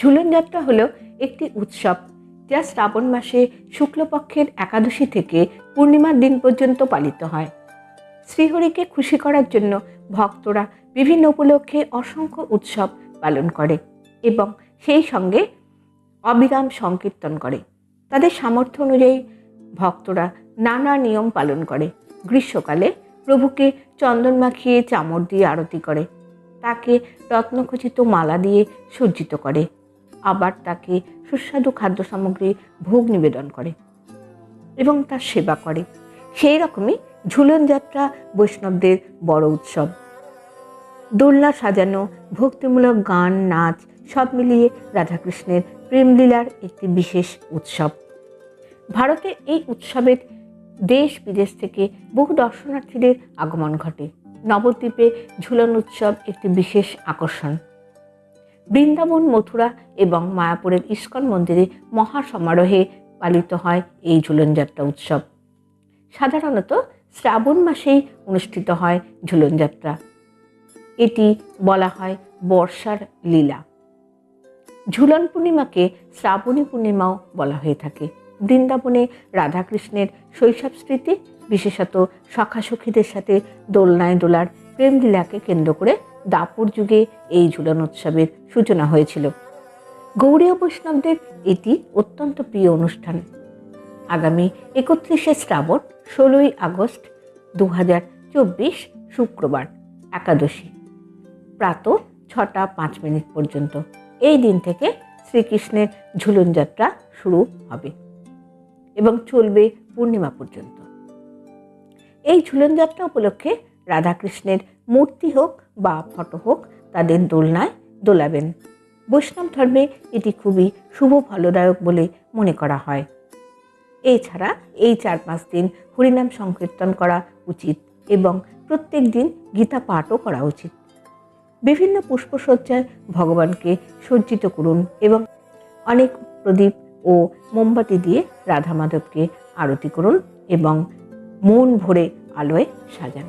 ঝুলন যাত্রা হলো একটি উৎসব যা শ্রাবণ মাসে শুক্লপক্ষের একাদশী থেকে পূর্ণিমার দিন পর্যন্ত পালিত হয়। শ্রীহরিকে খুশি করার জন্য ভক্তরা বিভিন্ন উপলক্ষে অসংখ্য উৎসব পালন করে এবং সেই সঙ্গে অবিরাম সংকীর্তন করে। তাদের সামর্থ্য অনুযায়ী ভক্তরা নানা নিয়ম পালন করে। গ্রীষ্মকালে প্রভুকে চন্দন মাখিয়ে চামড় দিয়ে আরতি করে। তাকে রত্নখচিত মালা দিয়ে সজ্জিত করে। আবার তাকে সুস্বাদু খাদ্য সামগ্রী ভোগ নিবেদন করে এবং তার সেবা করে। সেই রকমই ঝুলন যাত্রা বৈষ্ণবদের বড় উৎসব। দোলনা সাজানো, ভক্তিমূলক গান, নাচ, সব মিলিয়ে রাধাকৃষ্ণের প্রেমলীলার একটি বিশেষ উৎসব। ভারতে এই উৎসবের দেশ বিদেশ থেকে বহু দর্শনার্থীদের আগমন ঘটে। নবদ্বীপে ঝুলন উৎসব একটি বিশেষ আকর্ষণ। বৃন্দাবন, মথুরা এবং মায়াপুরের ইস্কন মন্দিরে মহা সমারোহে পালিত হয় এই ঝুলন যাত্রা উৎসব। সাধারণত শ্রাবণ মাসেই অনুষ্ঠিত হয় ঝুলন যাত্রা এটি বলা হয় বর্ষার লীলা। ঝুলন পূর্ণিমাকে শ্রাবণী পূর্ণিমাও বলা হয়ে থাকে। বৃন্দাবনে রাধাকৃষ্ণের শৈশব স্মৃতি বিশেষত সখাসখীদের সাথে দোলনায় দোলার প্রেমলীলাকে কেন্দ্র করে দাপর যুগে এই ঝুলন উৎসবের সূচনা হয়েছিল। গৌড়ীয় বৈষ্ণবদের এটি অত্যন্ত প্রিয় অনুষ্ঠান। আগামী একত্রিশে শ্রাবণ, ষোলোই আগস্ট দু শুক্রবার, একাদশী। প্রাত ছটা পাঁচ মিনিট পর্যন্ত। এই দিন থেকে শ্রীকৃষ্ণের ঝুলন যাত্রা শুরু হবে এবং চলবে পূর্ণিমা পর্যন্ত। এই ঝুলন যাত্রা উপলক্ষে রাধাকৃষ্ণের মূর্তি হোক বা ফটো হোক, তাদের দোলনায় দোলাবেন। বৈষ্ণব ধর্মে এটি খুবই শুভ ফলদায়ক বলে মনে করা হয়। এছাড়া এই চার পাঁচ দিন হরিনাম সংকীর্তন করা উচিত এবং প্রত্যেক দিন গীতা পাঠও করা উচিত। বিভিন্ন পুষ্পসজ্জায় ভগবানকে সজ্জিত করুন এবং অনেক প্রদীপ ও মোমবাতি দিয়ে রাধা মাধবকে আরতি করুন এবং মন ভরে আলোয় সাজান।